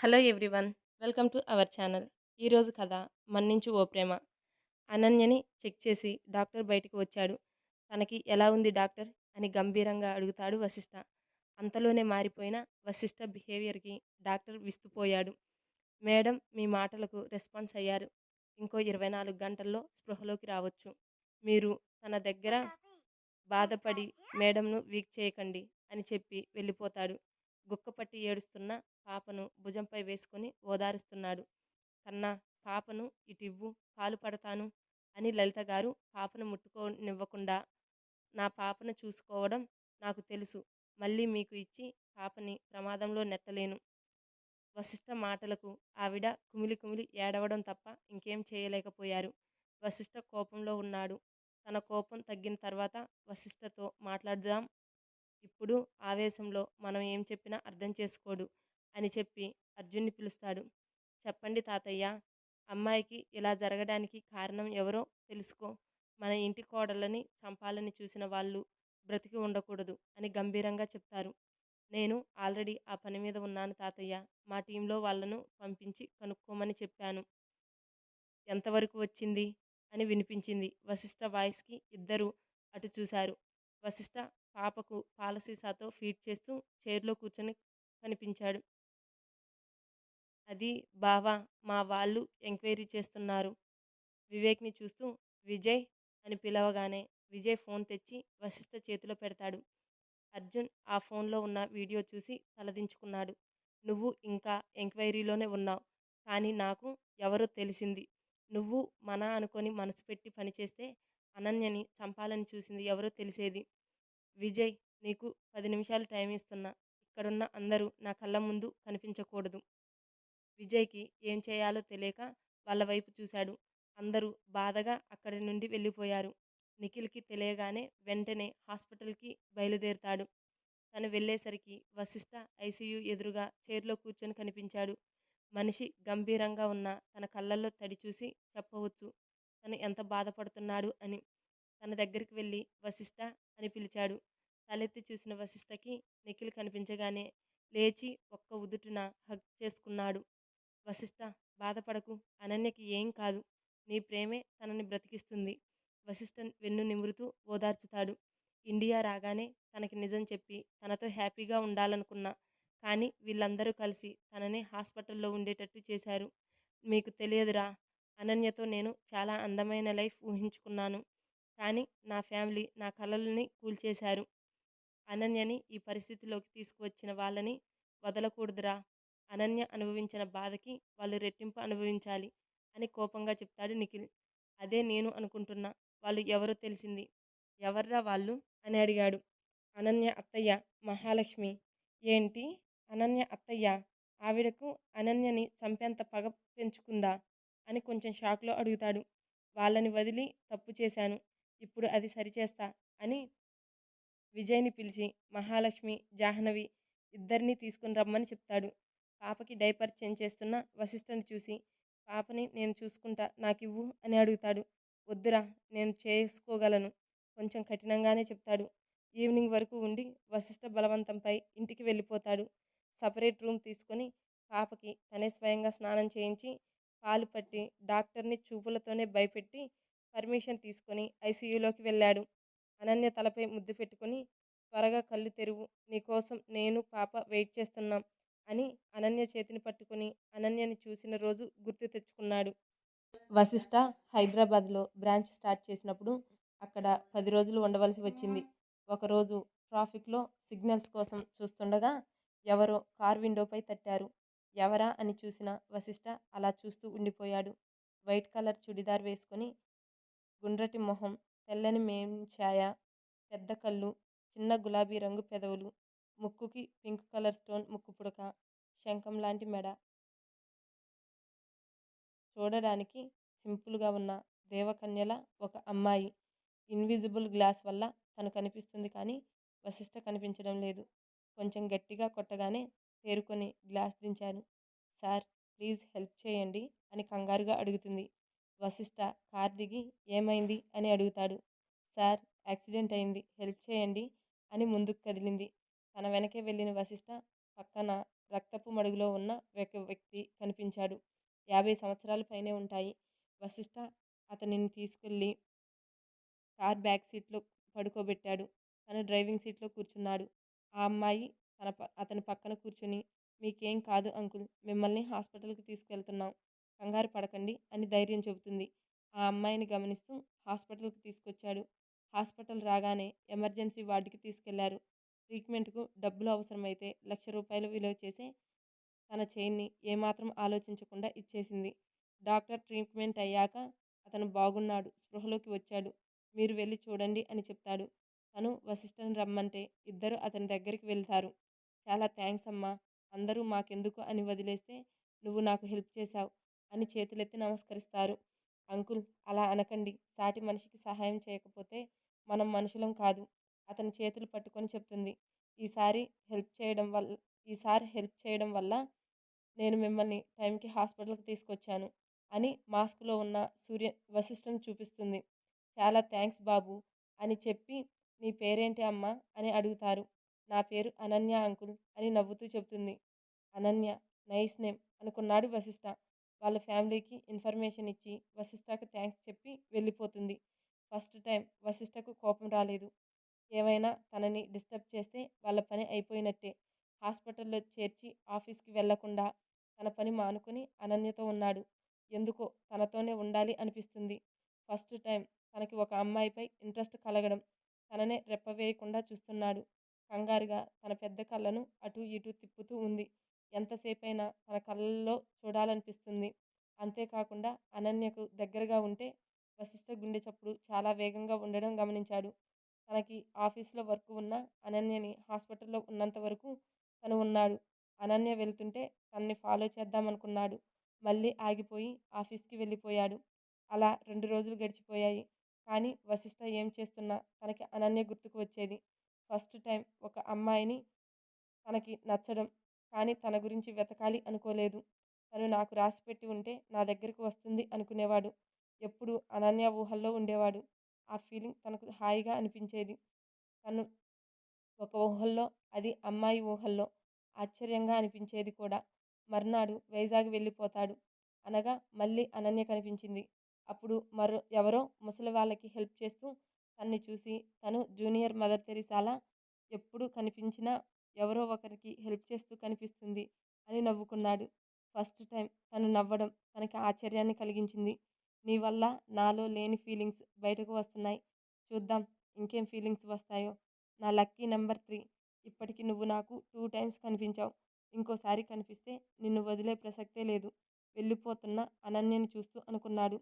Hello everyone welcome to our channel. ఈరోజు కథ మన్నించు ఓ ప్రేమ. అనన్యని చెక్ చేసి డాక్టర్ బయటికి వచ్చాడు. తనకి ఎలా ఉంది డాక్టర్? అని గంభీరంగా అడుగుతాడు వశిష్ఠ అంతలోనే మారిపోయిన వశిష్ఠ బిహేవియర్కి డాక్టర్ విస్తుపోయాడు. మేడం మీ మాటలకు రెస్పాన్స్ అయ్యారు. ఇంకో ఇరవై నాలుగు గంటల్లో స్పృహలోకి రావచ్చు. మీరు తన దగ్గర బాధపడి మేడంను వీక్ చేయకండి అని చెప్పి వెళ్ళిపోతాడు. గుక్కపట్టి ఏడుస్తున్న పాపను భుజంపై వేసుకొని ఓదారుస్తున్నాడు. కన్నా పాపను ఇటివ్వు పాలు పడతాను అని లలిత గారు పాపను ముట్టుకోనివ్వకుండా నా పాపను చూసుకోవడం నాకు తెలుసు. మళ్ళీ మీకు ఇచ్చి పాపని ప్రమాదంలో నెట్టలేను. వశిష్ఠ మాటలకు ఆవిడ కుమిలి కుమిలి ఏడవడం తప్ప ఇంకేం చేయలేకపోయారు. వశిష్ఠ కోపంలో ఉన్నాడు. తన కోపం తగ్గిన తర్వాత వశిష్ఠతో మాట్లాడుదాం. ఇప్పుడు ఆవేశంలో మనం ఏం చెప్పినా అర్థం చేసుకోడు. అని చెప్పి అర్జున్ని పిలుస్తాడు. చెప్పండి తాతయ్య అమ్మాయికి ఇలా జరగడానికి కారణం ఎవరో తెలుసుకో. మన ఇంటి కోడళ్ళని చంపాలని చూసిన వాళ్ళు బ్రతికి ఉండకూడదు అని గంభీరంగా చెప్తారు. నేను ఆల్రెడీ ఆ పని మీద ఉన్నాను తాతయ్య. మా టీంలో వాళ్ళను పంపించి కనుక్కోమని చెప్పాను. ఎంతవరకు వచ్చింది? అని వినిపించింది. వశిష్ఠ వాయిస్కి ఇద్దరు అటు చూశారు. వశిష్ఠ పాపకు పాలసీసాతో ఫీడ్ చేస్తూ చైర్లో కూర్చొని కనిపించాడు. అది బావా మా వాళ్ళు ఎంక్వైరీ చేస్తున్నారు. వివేక్ని చూస్తూ విజయ్ అని పిలవగానే విజయ్ ఫోన్ తెచ్చి వశిష్ఠ చేతిలో పెడతాడు. అర్జున్ ఆ ఫోన్లో ఉన్న వీడియో చూసి తలదించుకున్నాడు. నువ్వు ఇంకా ఎంక్వైరీలోనే ఉన్నావు కానీ నాకు ఎవరో తెలిసింది. నువ్వు మన అనుకొని మనసు పెట్టి పనిచేస్తే అనన్యని చంపాలని చూసింది ఎవరో తెలిసేది. విజయ్ నీకు పది నిమిషాలు టైం ఇస్తున్నా. ఇక్కడున్న అందరూ నా కళ్ళ ముందు కనిపించకూడదు. విజయ్కి ఏం చేయాలో తెలియక వాళ్ళ వైపు చూశాడు. అందరూ బాధగా అక్కడి నుండి వెళ్ళిపోయారు. నిఖిల్కి తెలియగానే వెంటనే హాస్పిటల్కి బయలుదేరుతాడు. తను వెళ్ళేసరికి వశిష్ఠ ఐసీయూ ఎదురుగా చైర్లో కూర్చొని కనిపించాడు. మనిషి గంభీరంగా ఉన్న తన కళ్ళల్లో తడి చూసి చెప్పవచ్చు తను ఎంత బాధపడుతున్నాడు అని. తన దగ్గరికి వెళ్ళి వశిష్ఠ అని పిలిచాడు. తలెత్తి చూసిన వశిష్ఠకి నిఖిల్ కనిపించగానే లేచి ఒక్క ఉదుటున హగ్ చేసుకున్నాడు. వశిష్ట బాధపడకు అనన్యకి ఏం కాదు. నీ ప్రేమే తనని బ్రతికిస్తుంది. వశిష్ఠ వెన్ను నిమురుతూ ఓదార్చుతాడు. ఇండియా రాగానే తనకి నిజం చెప్పి తనతో హ్యాపీగా ఉండాలనుకున్నా కానీ వీళ్ళందరూ కలిసి తనని హాస్పిటల్లో ఉండేటట్టు చేశారు. మీకు తెలియదురా అనన్యతో నేను చాలా అందమైన లైఫ్ ఊహించుకున్నాను. కానీ నా ఫ్యామిలీ నా కలలని కూల్చేశారు. అనన్యని ఈ పరిస్థితిలోకి తీసుకువచ్చిన వాళ్ళని వదలకూడదురా. అనన్య అనుభవించిన బాధకి వాళ్ళు రెట్టింపు అనుభవించాలి అని కోపంగా చెప్తాడు నిఖిల్. అదే నేను అనుకుంటున్నా. వాళ్ళు ఎవరో తెలిసింది. ఎవర్రా వాళ్ళు? అని అడిగాడు. అనన్య అత్తయ్య మహాలక్ష్మి. ఏంటి? అనన్య అత్తయ్య? ఆవిడకు అనన్యని చంపేంత పగ పెంచుకుందా? అని కొంచెం షాక్లో అడుగుతాడు. వాళ్ళని వదిలి తప్పు చేశాను. ఇప్పుడు అది సరిచేస్తా అని విజయ్ని పిలిచి మహాలక్ష్మి జాహ్నవి ఇద్దరిని తీసుకుని రమ్మని చెప్తాడు. పాపకి డైపర్ చేంజ్ చేస్తున్న వశిష్ఠని చూసి పాపని నేను చూసుకుంటా నాకివ్వు అని అడుగుతాడు. వద్దురా నేను చేసుకోగలను. కొంచెం కఠినంగానే చెప్తాడు. ఈవినింగ్ వరకు ఉండి వశిష్ఠ బలవంతంపై ఇంటికి వెళ్ళిపోతాడు. సపరేట్ రూమ్ తీసుకొని పాపకి తనే స్వయంగా స్నానం చేయించి పాలు పట్టి డాక్టర్ని చూపులతోనే భయపెట్టి పర్మిషన్ తీసుకొని ఐసీయూలోకి వెళ్ళాడు. అనన్య తలపై ముద్దు పెట్టుకొని త్వరగా కళ్ళు తెరువు. నీకోసం నేను పాప వెయిట్ చేస్తున్నాం. అని అనన్య చేతిని పట్టుకొని అనన్యని చూసిన రోజు గుర్తు తెచ్చుకున్నాడు. వశిష్ట హైదరాబాద్లో బ్రాంచ్ స్టార్ట్ చేసినప్పుడు అక్కడ పది రోజులు ఉండవలసి వచ్చింది. ఒకరోజు ట్రాఫిక్లో సిగ్నల్స్ కోసం చూస్తుండగా ఎవరో కార్ విండోపై తట్టారు. ఎవరా అని చూసిన వశిష్ట అలా చూస్తూ ఉండిపోయాడు. వైట్ కలర్ చుడిదార్ వేసుకొని గుండ్రటి మొహం తెల్లని మేంఛాయ పెద్ద కళ్ళు చిన్న గులాబీ రంగు పెదవులు ముక్కుకి పింక్ కలర్ స్టోన్ ముక్కు పుడక శంఖం లాంటి మెడ. చూడడానికి సింపుల్గా ఉన్న దేవకన్యల ఒక అమ్మాయి. ఇన్విజిబుల్ గ్లాస్ వల్ల తను కనిపిస్తుంది కానీ వశిష్ట కనిపించడం లేదు. కొంచెం గట్టిగా కొట్టగానే తేరుకొని గ్లాస్ దించాను సార్ ప్లీజ్ హెల్ప్ చేయండి అని కంగారుగా అడుగుతుంది. వశిష్ట కార్ దిగి ఏమైంది? అని అడుగుతాడు. సార్ యాక్సిడెంట్ అయింది. హెల్ప్ చేయండి అని ముందుకు కదిలింది. తన వెనకే వెళ్ళిన వశిష్ఠ పక్కన రక్తపు మడుగులో ఉన్న ఒక వ్యక్తి కనిపించాడు. యాభై సంవత్సరాల పైనే ఉంటాయి. వశిష్ట అతనిని తీసుకెళ్ళి కార్ బ్యాక్ సీట్లో పడుకోబెట్టాడు. తను డ్రైవింగ్ సీట్లో కూర్చున్నాడు. ఆ అమ్మాయి తన ప- అతని పక్కన కూర్చుని మీకేం కాదు అంకుల్ మిమ్మల్ని హాస్పిటల్కి తీసుకెళ్తున్నాం. కంగారు పడకండి అని ధైర్యం చెబుతుంది. ఆ అమ్మాయిని గమనిస్తూ హాస్పిటల్కి తీసుకొచ్చాడు. హాస్పిటల్ రాగానే ఎమర్జెన్సీ వార్డుకి తీసుకెళ్ళారు. ట్రీట్మెంట్కు డబ్బులు అవసరమైతే లక్ష రూపాయలు విలువ చేసే తన చైన్ని ఏమాత్రం ఆలోచించకుండా ఇచ్చేసింది. డాక్టర్ ట్రీట్మెంట్ అయ్యాక అతను బాగున్నాడు స్పృహలోకి వచ్చాడు. మీరు వెళ్ళి చూడండి అని చెప్తాడు. తను వశిష్ఠని రమ్మంటే ఇద్దరు అతని దగ్గరికి వెళ్తారు. చాలా థ్యాంక్స్ అమ్మా. అందరూ మాకెందుకు అని వదిలేస్తే నువ్వు నాకు హెల్ప్ చేశావు అని చేతులెత్తి నమస్కరిస్తారు. అంకుల్ అలా అనకండి. సాటి మనిషికి సహాయం చేయకపోతే మనం మనుషులం కాదు. అతని చేతులు పట్టుకొని చెప్తుంది. ఈసారి హెల్ప్ చేయడం వల్ల ఈసారి హెల్ప్ చేయడం వల్ల నేను మిమ్మల్ని టైంకి హాస్పిటల్కి తీసుకొచ్చాను అని మాస్క్లో ఉన్న సూర్య వశిష్ఠను చూపిస్తుంది. చాలా థ్యాంక్స్ బాబు అని చెప్పి నీ పేరేంటి అమ్మా అని అడుగుతారు. నా పేరు అనన్య అంకుల్ అని నవ్వుతూ చెబుతుంది అనన్య నైస్ నేమ్ అనుకున్నాడు వశిష్ఠ. వాళ్ళ ఫ్యామిలీకి ఇన్ఫర్మేషన్ ఇచ్చి వశిష్ఠకు థ్యాంక్స్ చెప్పి వెళ్ళిపోతుంది. ఫస్ట్ టైం వశిష్ఠకు కోపం రాలేదు. ఏమైనా తనని డిస్టర్బ్ చేస్తే వాళ్ళ పని అయిపోయినట్టే. హాస్పిటల్లో చేర్చి ఆఫీస్కి వెళ్ళకుండా తన పని మానుకుని అనన్యతో ఉన్నాడు. ఎందుకో తనతోనే ఉండాలి అనిపిస్తుంది. ఫస్ట్ టైం తనకి ఒక అమ్మాయిపై ఇంట్రెస్ట్ కలగడం తననే రెప్పవేయకుండా చూస్తున్నాడు. కంగారుగా తన పెద్ద కళ్ళను అటు ఇటు తిప్పుతూ ఉంది. ఎంతసేపైనా తన కళ్ళల్లో చూడాలనిపిస్తుంది. అంతేకాకుండా అనన్యకు దగ్గరగా ఉంటే వశిష్ఠ గుండె చప్పుడు చాలా వేగంగా ఉండడం గమనించాడు. తనకి ఆఫీస్లో వర్క్ ఉన్న అనన్యని హాస్పిటల్లో ఉన్నంత వరకు తను ఉన్నాడు. అనన్య వెళ్తుంటే తనని ఫాలో చేద్దామనుకున్నాడు. మళ్ళీ ఆగిపోయి ఆఫీస్కి వెళ్ళిపోయాడు. అలా రెండు రోజులు గడిచిపోయాయి. కానీ వశిష్ఠ ఏం చేస్తున్నా తనకి అనన్య గుర్తుకు వచ్చేది. ఫస్ట్ టైం ఒక అమ్మాయిని తనకి నచ్చడం. కానీ తన గురించి వెతకాలి అనుకోలేదు. తను నాకు రాసిపెట్టి ఉంటే నా దగ్గరికి వస్తుంది అనుకునేవాడు. ఎప్పుడు అనన్య ఊహల్లో ఉండేవాడు. ఆ ఫీలింగ్ తనకు హాయిగా అనిపించేది. తను ఒక ఊహల్లో అది అమ్మాయి ఊహల్లో ఆశ్చర్యంగా అనిపించేది కూడా. మర్నాడు వైజాగ్ వెళ్ళిపోతాడు అనగా మళ్ళీ అనన్య కనిపించింది. అప్పుడు మరో ఎవరో ముసలి వాళ్ళకి హెల్ప్ చేస్తూ తన్ని చూసి తను జూనియర్ మదర్ తెరిసాలా? ఎప్పుడు కనిపించినా ఎవరో ఒకరికి హెల్ప్ చేస్తూ కనిపిస్తుంది అని నవ్వుకున్నాడు. ఫస్ట్ టైం తను నవ్వడం తనకి ఆశ్చర్యాన్ని కలిగించింది. నీ వల్ల నాలో లేని ఫీలింగ్స్ బయటకు వస్తున్నాయి. చూద్దాం ఇంకేం ఫీలింగ్స్ వస్తాయో. నా లక్కీ నెంబర్ త్రీ. ఇప్పటికి నువ్వు నాకు టూ టైమ్స్ కనిపించావు. ఇంకోసారి కనిపిస్తే నిన్ను వదిలే ప్రసక్తే లేదు. వెళ్ళిపోతున్న అనన్యని చూస్తూ అనుకున్నాడు.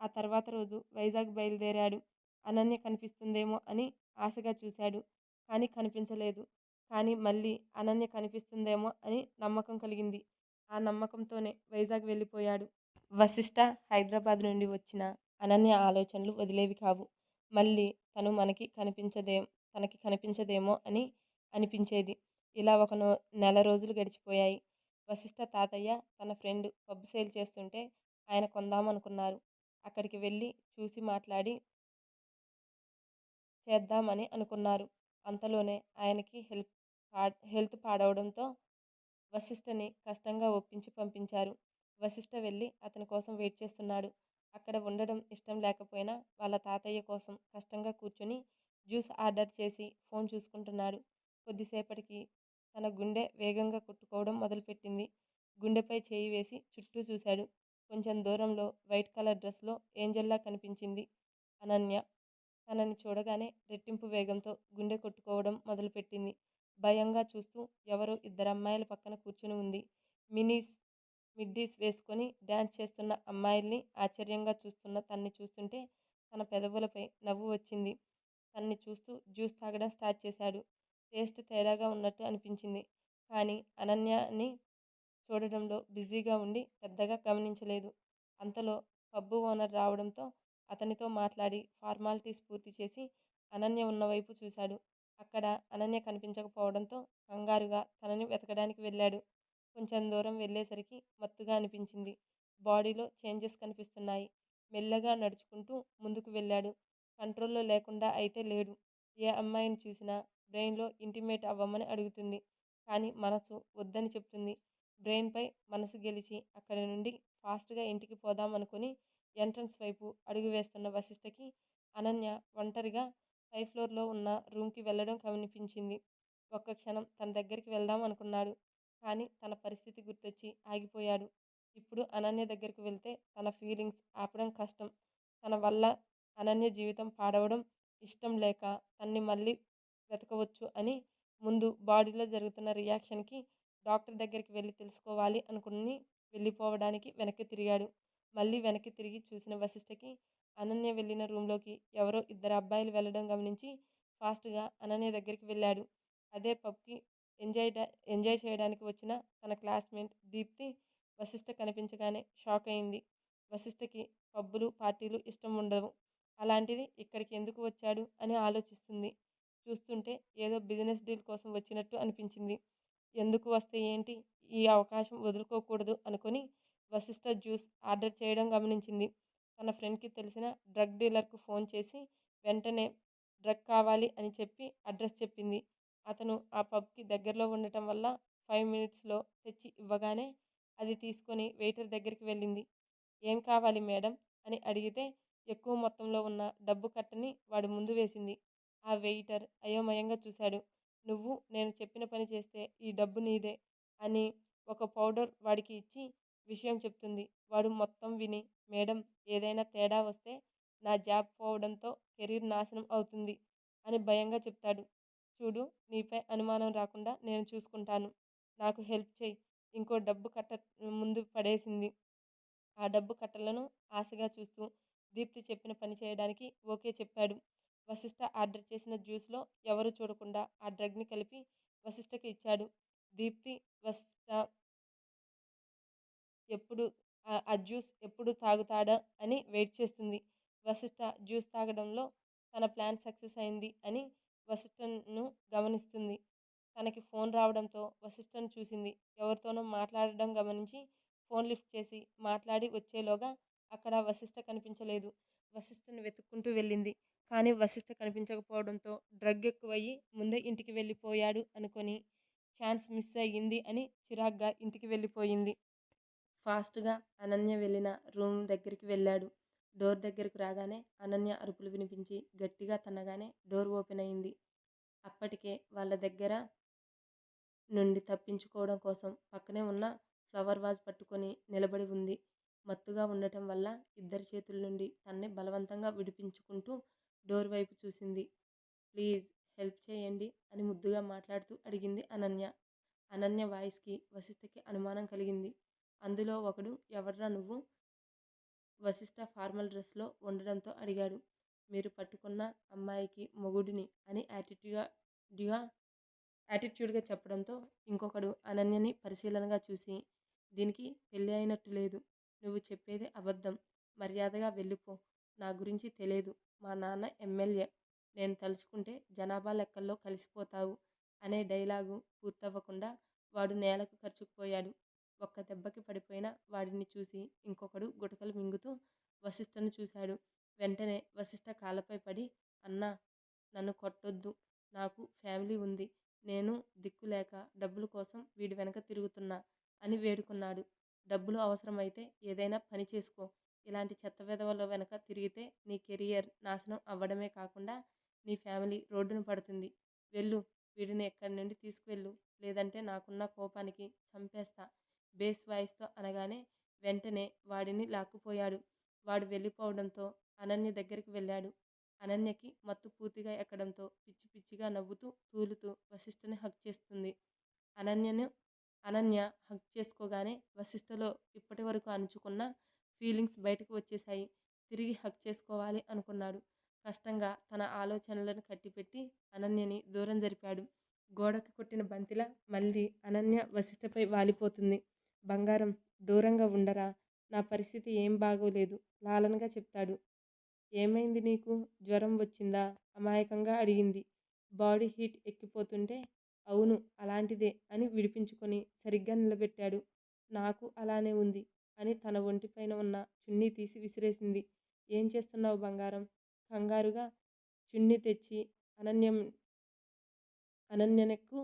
ఆ తర్వాత రోజు వైజాగ్ బయలుదేరాడు. అనన్య కనిపిస్తుందేమో అని ఆశగా చూశాడు. కానీ కనిపించలేదు. కానీ మళ్ళీ అనన్య కనిపిస్తుందేమో అని నమ్మకం కలిగింది. ఆ నమ్మకంతోనే వైజాగ్ వెళ్ళిపోయాడు. వశిష్ట హైదరాబాద్ నుండి వచ్చిన అనన్య ఆలోచనలు వదిలేవి కావు. మళ్ళీ తను మనకి కనిపించదే తనకి కనిపించదేమో అని అనిపించేది. ఇలా ఒక నో- నెల రోజులు గడిచిపోయాయి. వశిష్ట తాతయ్య తన ఫ్రెండ్ పబ్ సేల్ చేస్తుంటే ఆయన కొందామనుకున్నారు. అక్కడికి వెళ్ళి చూసి మాట్లాడి చేద్దామని అనుకున్నారు. అంతలోనే ఆయనకి హెల్ప్ పా- హెల్త్ పాడవడంతో వశిష్ఠని కష్టంగా ఒప్పించి పంపించారు. వశిష్ఠ వెళ్ళి అతని కోసం వెయిట్ చేస్తున్నాడు. అక్కడ ఉండడం ఇష్టం లేకపోయినా వాళ్ళ తాతయ్య కోసం కష్టంగా కూర్చొని జ్యూస్ ఆర్డర్ చేసి ఫోన్ చూసుకుంటున్నాడు. కొద్దిసేపటికి తన గుండె వేగంగా కొట్టుకోవడం మొదలుపెట్టింది. గుండెపై చేయి వేసి చుట్టూ చూశాడు. కొంచెం దూరంలో వైట్ కలర్ డ్రెస్లో ఏంజల్లా కనిపించింది అనన్య. తనని చూడగానే రెట్టింపు వేగంతో గుండె కొట్టుకోవడం మొదలుపెట్టింది. భయంగా చూస్తూ ఎవరో ఇద్దరు అమ్మాయిల పక్కన కూర్చుని ఉంది. మినీస్ మిడ్డీస్ వేసుకొని డ్యాన్స్ చేస్తున్న అమ్మాయిల్ని ఆశ్చర్యంగా చూస్తున్న తన్ని చూస్తుంటే తన పెదవులపై నవ్వు వచ్చింది. తన్ని చూస్తూ జ్యూస్ తాగడం స్టార్ట్ చేశాడు. టేస్ట్ తేడాగా ఉన్నట్టు అనిపించింది. కానీ అనన్యని చూడడంలో బిజీగా ఉండి పెద్దగా గమనించలేదు. అంతలో పబ్బు ఓనర్ రావడంతో అతనితో మాట్లాడి ఫార్మాలిటీస్ పూర్తి చేసి అనన్య ఉన్న వైపు చూశాడు. అక్కడ అనన్య కనిపించకపోవడంతో కంగారుగా తనని వెతకడానికి వెళ్ళాడు. కొంచెం దూరం వెళ్ళేసరికి మత్తుగా అనిపించింది. బాడీలో చేంజెస్ కనిపిస్తున్నాయి. మెల్లగా నడుచుకుంటూ ముందుకు వెళ్ళాడు. కంట్రోల్లో లేకుండా అయితే లేడు. ఏ అమ్మాయిని చూసినా బ్రెయిన్లో ఇంటిమేట్ అవ్వమని అడుగుతుంది. కానీ మనసు వద్దని చెప్తుంది. బ్రెయిన్పై మనసు గెలిచి అక్కడి నుండి ఫాస్ట్గా ఇంటికి పోదాం అనుకుని ఎంట్రన్స్ వైపు అడుగు వేస్తున్న వశిష్ఠకి అనన్య ఒంటరిగా పై ఫ్లోర్లో ఉన్న రూమ్కి వెళ్ళడం కనిపించింది. ఒక్క క్షణం తన దగ్గరికి వెళ్దాం అనుకున్నాడు. కానీ తన పరిస్థితి గుర్తొచ్చి ఆగిపోయాడు. ఇప్పుడు అనన్య దగ్గరికి వెళ్తే తన ఫీలింగ్స్ ఆపడం కష్టం. తన వల్ల అనన్య జీవితం పాడవడం ఇష్టం లేక తన్ని మళ్ళీ వెతకవచ్చు అని ముందు బాడీలో జరుగుతున్న రియాక్షన్కి డాక్టర్ దగ్గరికి వెళ్ళి తెలుసుకోవాలి అనుకుని వెళ్ళిపోవడానికి వెనక్కి తిరిగాడు. మళ్ళీ వెనక్కి తిరిగి చూసిన వశిష్ఠకి అనన్య వెళ్ళిన రూమ్లోకి ఎవరో ఇద్దరు అబ్బాయిలు వెళ్ళడం గమనించి ఫాస్ట్గా అనన్య దగ్గరికి వెళ్ళాడు. అదే పబ్కి ఎంజాయ్ ఎంజాయ్ చేయడానికి వచ్చిన తన క్లాస్మేట్ దీప్తి వశిష్ఠ కనిపించగానే షాక్ అయింది. వశిష్ఠకి పబ్బులు పార్టీలు ఇష్టం ఉండవు. అలాంటిది ఇక్కడికి ఎందుకు వచ్చాడు అని ఆలోచిస్తుంది. చూస్తుంటే ఏదో బిజినెస్ డీల్ కోసం వచ్చినట్టు అనిపించింది. ఎందుకు వస్తే ఏంటి? ఈ అవకాశం వదులుకోకూడదు అనుకుని వశిష్ఠ జ్యూస్ ఆర్డర్ చేయడం గమనించింది. తన ఫ్రెండ్కి తెలిసిన డ్రగ్ డీలర్కు ఫోన్ చేసి వెంటనే డ్రగ్ కావాలి అని చెప్పి అడ్రస్ చెప్పింది. అతను ఆ పబ్కి దగ్గరలో ఉండటం వల్ల ఫైవ్ మినిట్స్లో తెచ్చి ఇవ్వగానే అది తీసుకొని వెయిటర్ దగ్గరికి వెళ్ళింది. ఏం కావాలి మేడం? అని అడిగితే ఎక్కువ మొత్తంలో ఉన్న డబ్బు కట్టని వాడు ముందు వేసింది. ఆ వెయిటర్ అయోమయంగా చూశాడు. నువ్వు నేను చెప్పిన పని చేస్తే ఈ డబ్బు నీదే అని ఒక పౌడర్ వాడికి ఇచ్చి విషయం చెప్తుంది. వాడు మొత్తం విని మేడం ఏదైనా తేడా వస్తే నా జాబ్ పోవడంతో కెరీర్ నాశనం అవుతుంది అని భయంగా చెప్తాడు. చూడు నీపై అనుమానం రాకుండా నేను చూసుకుంటాను. నాకు హెల్ప్ చేయి. ఇంకో డబ్బు కట్ట ముందు పడేసింది. ఆ డబ్బు కట్టలను ఆశగా చూస్తూ దీప్తి చెప్పిన పని చేయడానికి ఓకే చెప్పాడు. వశిష్ఠ ఆర్డర్ చేసిన జ్యూస్లో ఎవరు చూడకుండా ఆ డ్రగ్ని కలిపి వశిష్ఠకి ఇచ్చాడు. దీప్తి వశిష్ఠ ఎప్పుడు ఆ జ్యూస్ ఎప్పుడు తాగుతాడా అని వెయిట్ చేస్తుంది. వశిష్ఠ జ్యూస్ తాగడంలో తన ప్లాన్ సక్సెస్ అయింది అని వశిష్ఠను గమనిస్తుంది. తనకి ఫోన్ రావడంతో వశిష్ఠను చూసింది. ఎవరితోనో మాట్లాడడం గమనించి ఫోన్ లిఫ్ట్ చేసి మాట్లాడి వచ్చేలోగా అక్కడ వశిష్ఠ కనిపించలేదు. వశిష్ఠను వెతుక్కుంటూ వెళ్ళింది. కానీ వశిష్ఠ కనిపించకపోవడంతో డ్రగ్ ఎక్కువయ్యి ముందే ఇంటికి వెళ్ళిపోయాడు అనుకొని ఛాన్స్ మిస్ అయ్యింది అని చిరాగ్గా ఇంటికి వెళ్ళిపోయింది. ఫాస్ట్గా అనన్య వెళ్ళిన రూమ్ దగ్గరికి వెళ్ళాడు. డోర్ దగ్గరకు రాగానే అనన్య అరుపులు వినిపించి గట్టిగా తన్నగానే డోర్ ఓపెన్ అయింది. అప్పటికే వాళ్ళ దగ్గర నుండి తప్పించుకోవడం కోసం పక్కనే ఉన్న ఫ్లవర్ వాజ్ పట్టుకొని నిలబడి ఉంది. మత్తుగా ఉండటం వల్ల ఇద్దరి చేతుల నుండి తన్నే బలవంతంగా విడిపించుకుంటూ డోర్ వైపు చూసింది. ప్లీజ్ హెల్ప్ చేయండి అని ముద్దుగా మాట్లాడుతూ అడిగింది అనన్య. అనన్య వాయిస్కి వశిష్ఠకి అనుమానం కలిగింది. అందులో ఒకడు ఎవర్రా నువ్వు? వశిష్ఠ ఫార్మల్ డ్రెస్లో ఉండడంతో అడిగాడు. మీరు పట్టుకున్న అమ్మాయికి మొగుడిని అని యాటిట్యూడ్గా యాటిట్యూడ్గా చెప్పడంతో ఇంకొకడు అనన్యని పరిశీలనగా చూసి దీనికి పెళ్ళి అయినట్టు లేదు. నువ్వు చెప్పేది అబద్ధం. మర్యాదగా వెళ్ళిపో. నా గురించి తెలియదు. మా నాన్న ఎమ్మెల్యే. నేను తలుచుకుంటే జనాభా లెక్కల్లో కలిసిపోతావు అనే డైలాగు పూర్తవ్వకుండా వాడు నేలకు ఖర్చుకుపోయాడు ఒక్క దెబ్బకి పడిపోయిన వాడిని చూసి ఇంకొకడు గుటకలు మింగుతూ వశిష్ఠను చూశాడు. వెంటనే వశిష్ఠ కాళ్ళపై పడి అన్నా నన్ను కొట్టొద్దు. నాకు ఫ్యామిలీ ఉంది. నేను దిక్కు లేక డబ్బుల కోసం వీడి వెనక తిరుగుతున్నా అని వేడుకున్నాడు. డబ్బులు అవసరమైతే ఏదైనా పని చేసుకో. ఇలాంటి చెత్త విధవల వెనక తిరిగితే నీ కెరియర్ నాశనం అవ్వడమే కాకుండా నీ ఫ్యామిలీ రోడ్డున పడుతుంది. వెళ్ళు. వీడిని ఎక్కడి నుండి తీసుకువెళ్ళు. లేదంటే నాకున్న కోపానికి చంపేస్తా. బేస్ వాయిస్తో అనగానే వెంటనే వాడిని లాక్కుపోయాడు. వాడు వెళ్ళిపోవడంతో అనన్య దగ్గరికి వెళ్ళాడు. అనన్యకి మత్తు పూర్తిగా ఎక్కడంతో పిచ్చి పిచ్చిగా నవ్వుతూ తూలుతూ వశిష్ఠని హక్ చేస్తుంది. అనన్యను అనన్య హక్ చేసుకోగానే వశిష్ఠలో ఇప్పటి వరకు అణుచుకున్న ఫీలింగ్స్ బయటకు వచ్చేశాయి. తిరిగి హక్ చేసుకోవాలి అనుకున్నాడు. కష్టంగా తన ఆలోచనలను కట్టిపెట్టి అనన్యని దూరం జరిపాడు. గోడకి కొట్టిన బంతిలా మళ్ళీ అనన్య వశిష్ఠపై వాలిపోతుంది. బంగారం దూరంగా ఉండరా? నా పరిస్థితి ఏం బాగోలేదు. లాలనగా చెప్తాడు. ఏమైంది నీకు? జ్వరం వచ్చిందా? అమాయకంగా అడిగింది. బాడీ హీట్ ఎక్కిపోతుంటే అవును అలాంటిదే అని విడిపించుకొని సరిగ్గా నిలబెట్టాడు. నాకు అలానే ఉంది అని తన ఒంటిపైన ఉన్న చున్నీ తీసి విసిరేసింది. ఏం చేస్తున్నావు బంగారం? కంగారుగా చున్నీ తెచ్చి అనన్యం అనన్యనకు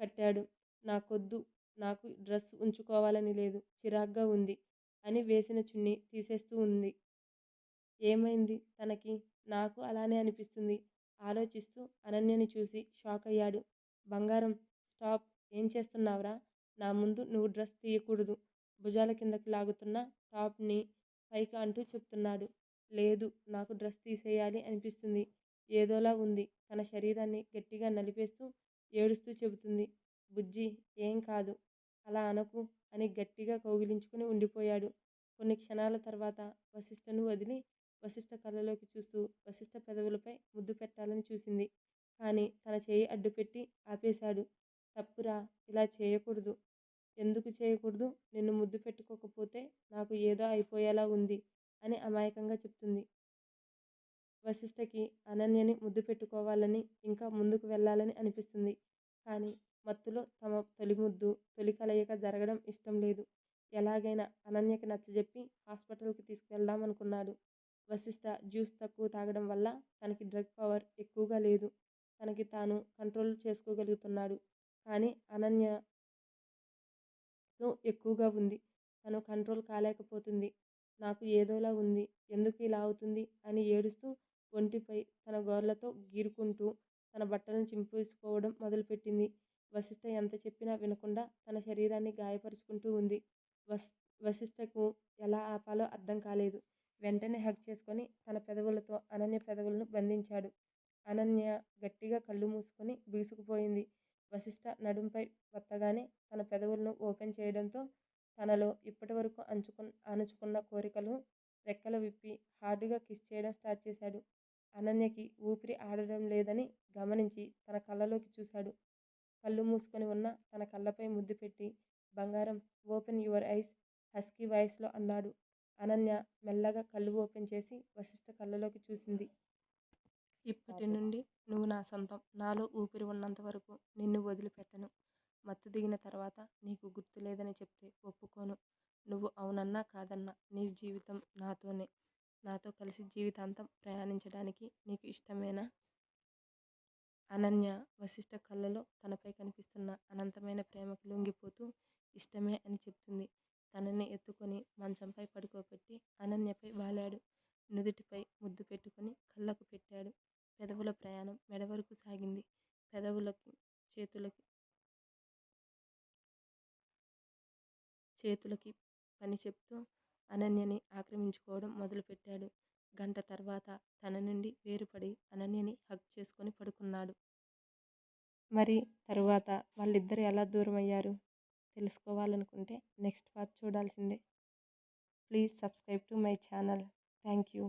కట్టాడు. నాకొద్దు. నాకు డ్రెస్ ఉంచుకోవాలని లేదు చిరాగ్గా ఉంది అని వేసిన చున్నీ తీసేస్తూ ఉంది. ఏమైంది? తనకి నాకు అలానే అనిపిస్తుంది. ఆలోచిస్తూ అనన్యని చూసి షాక్ అయ్యాడు. బంగారం స్టాప్ ఏం చేస్తున్నావురా? నా ముందు నువ్వు డ్రెస్ తీయకూడదు. భుజాల కిందకి లాగుతున్న టాప్ని పైకి అంటూ చెప్తున్నాడు. లేదు నాకు డ్రెస్ తీసేయాలి అనిపిస్తుంది. ఏదోలా ఉంది. తన శరీరాన్ని గట్టిగా నలిపేస్తూ ఏడుస్తూ చెబుతుంది. బుజ్జి ఏం కాదు. అలా అనకు అని గట్టిగా కౌగిలించుకుని ఉండిపోయాడు. కొన్ని క్షణాల తర్వాత వశిష్ఠను వదిలి వశిష్ఠ కళ్ళలోకి చూస్తూ వశిష్ఠ పెదవులపై ముద్దు పెట్టాలని చూసింది. కానీ తన చేయి అడ్డుపెట్టి ఆపేశాడు. తప్పురా ఇలా చేయకూడదు. ఎందుకు చేయకూడదు? నిన్ను ముద్దు పెట్టుకోకపోతే నాకు ఏదో అయిపోయేలా ఉంది అని అమాయకంగా చెప్తుంది. వశిష్ఠకి అనన్యని ముద్దు పెట్టుకోవాలని ఇంకా ముందుకు వెళ్ళాలని అనిపిస్తుంది. కానీ మత్తులో తమ తొలి ముద్దు తొలి కలయిక జరగడం ఇష్టం లేదు. ఎలాగైనా అనన్యకి నచ్చజెప్పి హాస్పిటల్కి తీసుకువెళ్దామనుకున్నాడు వశిష్ట జ్యూస్ తక్కువ తాగడం వల్ల తనకి డ్రగ్ పవర్ ఎక్కువగా లేదు. తనకి తాను కంట్రోల్ చేసుకోగలుగుతున్నాడు. కానీ అనన్యలో ఎక్కువగా ఉంది. తను కంట్రోల్ కాలేకపోతుంది. నాకు ఏదోలా ఉంది. ఎందుకు ఇలా అవుతుంది? అని ఏడుస్తూ ఒంటిపై తన గోర్లతో గీరుకుంటూ తన బట్టలను చింపేసుకోవడం మొదలుపెట్టింది. వశిష్ఠ ఎంత చెప్పినా వినకుండా తన శరీరాన్ని గాయపరుచుకుంటూ ఉంది. వస్ వశిష్ఠకు ఎలా ఆపాలో అర్థం కాలేదు. వెంటనే హగ్ చేసుకొని తన పెదవులతో అనన్య పెదవులను బంధించాడు. అనన్య గట్టిగా కళ్ళు మూసుకొని బిగుసుకుపోయింది. వశిష్ఠ నడుంపై వత్తగానే తన పెదవులను ఓపెన్ చేయడంతో తనలో ఇప్పటివరకు అంచుకు అణుచుకున్న కోరికలు రెక్కలు విప్పి హార్డ్గా కిస్ చేయడం స్టార్ట్ చేశాడు. అనన్యకి ఊపిరి ఆడడం లేదని గమనించి తన కళ్ళలోకి చూశాడు. కళ్ళు మూసుకొని ఉన్న తన కళ్ళపై ముద్దు పెట్టి బంగారం ఓపెన్ యువర్ ఐస్ హస్కీ వాయిస్లో అన్నాడు. అనన్య మెల్లగా కళ్ళు ఓపెన్ చేసి వశిష్ఠ కళ్ళలోకి చూసింది. ఇప్పటి నుండి నువ్వు నా సొంతం. నాలో ఊపిరి ఉన్నంత వరకు నిన్ను వదిలిపెట్టను. మత్తు దిగిన తర్వాత నీకు గుర్తు లేదని చెప్తే ఒప్పుకోను. నువ్వు అవునన్నా కాదన్నా నీ జీవితం నాతోనే. నాతో కలిసి జీవితాంతం ప్రయాణించడానికి నీకు ఇష్టమేనా? అనన్య వశిష్ఠ కళ్ళలో తనపై కనిపిస్తున్న అనంతమైన ప్రేమకు లొంగిపోతూ ఇష్టమే అని చెప్తుంది. తనని ఎత్తుకొని మంచంపై పడుకోబెట్టి అనన్యపై వాలాడు. నుదుటిపై ముద్దు పెట్టుకొని కళ్ళకు పెట్టాడు. పెదవుల ప్రయాణం మెడ వరకు సాగింది. పెదవులకి చేతులకి చేతులకి పని చెప్తూ అనన్యని ఆక్రమించుకోవడం మొదలుపెట్టాడు. గంట తర్వాత తన నుండి వేరుపడి అనన్యని హగ్ చేసుకొని పడుకున్నాడు. మరి తరువాత వాళ్ళిద్దరు ఎలా దూరం అయ్యారు తెలుసుకోవాలనుకుంటే నెక్స్ట్ పార్ట్ చూడాల్సిందే. Please subscribe to my channel. Thank you.